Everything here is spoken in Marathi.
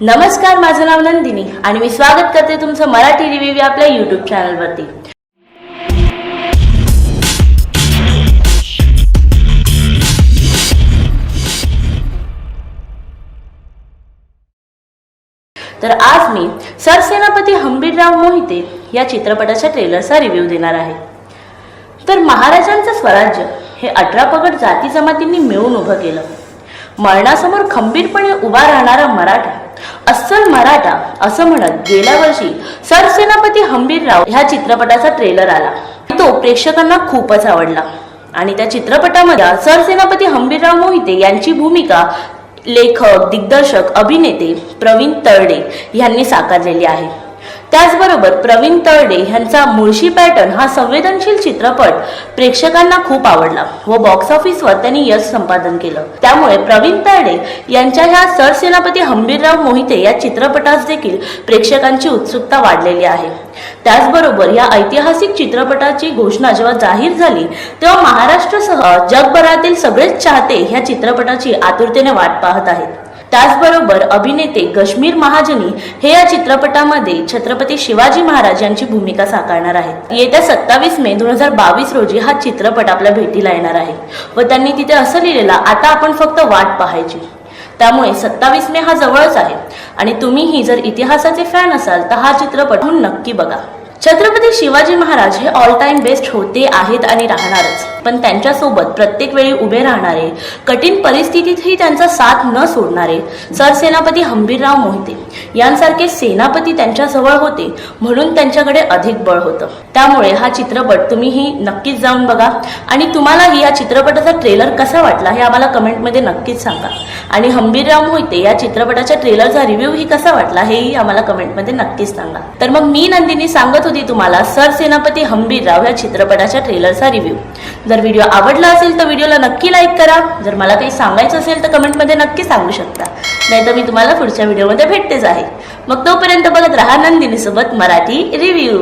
नमस्कार माझं नाव नंदिनी आणि मी स्वागत करते तुमचं मराठी रिव्ह्यू आपल्या युट्यूब चॅनलवरती तर आज मी सरसेनापती हंबीरराव मोहिते या चित्रपटाच्या ट्रेलरचा रिव्ह्यू देणार आहे. तर महाराजांचं स्वराज्य हे अठरा पगड जाती जमातींनी मिळून उभं केलं. मरणासमोर खंबीरपणे उभा राहणारा मराठा अस्सल मराठा असं म्हणत गेल्या वर्षी सरसेनापती हंबीरराव ह्या चित्रपटाचा ट्रेलर आला. तो प्रेक्षकांना खूपच आवडला. आणि त्या चित्रपटामध्ये सरसेनापती हंबीरराव मोहिते यांची भूमिका लेखक दिग्दर्शक अभिनेते प्रवीण तरडे यांनी साकारलेली आहे. त्याचबरोबर प्रवीण तरडे यांचा मुळशी पॅटर्न हा संवेदनशील चित्रपट प्रेक्षकांना खूप आवडला व बॉक्स ऑफिसवर त्यांनी यश संपादन केलं. त्यामुळे प्रवीण तरडे यांच्या ह्या सरसेनापती हंबीरराव मोहिते या चित्रपटास देखील प्रेक्षकांची उत्सुकता वाढलेली आहे. त्याचबरोबर या ऐतिहासिक चित्रपटाची घोषणा जेव्हा जाहीर झाली तेव्हा महाराष्ट्रासह जगभरातील सगळेच चाहते ह्या चित्रपटाची आतुरतेने वाट पाहत आहेत. त्याचबरोबर अभिनेते कश्मीर महाजनी हे या चित्रपटामध्ये छत्रपती शिवाजी महाराज यांची भूमिका साकारणार आहेत. येत्या सत्तावीस मे दोन हजार बावीस रोजी हा चित्रपट आपल्या भेटीला येणार आहे व त्यांनी तिथे असं लिहिलेलं आता आपण फक्त वाट पाहायची. त्यामुळे सत्तावीस मे हा जवळच आहे आणि तुम्हीही जर इतिहासाचे फॅन असाल तर हा चित्रपट नक्की बघा. छत्रपती शिवाजी महाराज हे ऑल टाइम बेस्ट होते आहेत आणि राहणारच. पण त्यांच्यासोबत प्रत्येक वेळी उभे राहणारे कठीण परिस्थितीतही त्यांचा साथ न सोडणारे सरसेनापती हंबीरराव मोहिते यांसारखे सेनापती त्यांच्याजवळ होते म्हणून त्यांच्याकडे अधिक बळ होतं. त्यामुळे हा चित्रपट तुम्हीही नक्कीच जाऊन बघा आणि तुम्हालाही या चित्रपटाचा ट्रेलर कसा वाटला हे आम्हाला कमेंटमध्ये नक्कीच सांगा. आणि हंबीरराव मोहिते या चित्रपटाच्या ट्रेलरचा रिव्ह्यू ही कसा वाटला हेही आम्हाला कमेंटमध्ये नक्कीच सांगा. तर मग मी नंदिनी सांगत होती तुम्हाला सरसेनापती हंबीरराव या चित्रपटाच्या ट्रेलरचा रिव्ह्यू. जर व्हिडिओ आवडला असेल तर व्हिडिओला नक्की लाईक करा. जर मला काही सांगायचं असेल तर कमेंटमध्ये नक्की सांगू शकता. नाहीतर मी तुम्हाला पुढच्या व्हिडिओमध्ये भेटतेच आहे. मग तोपर्यंत बघत राहा नंदिनीसोबत मराठी रिव्ह्यू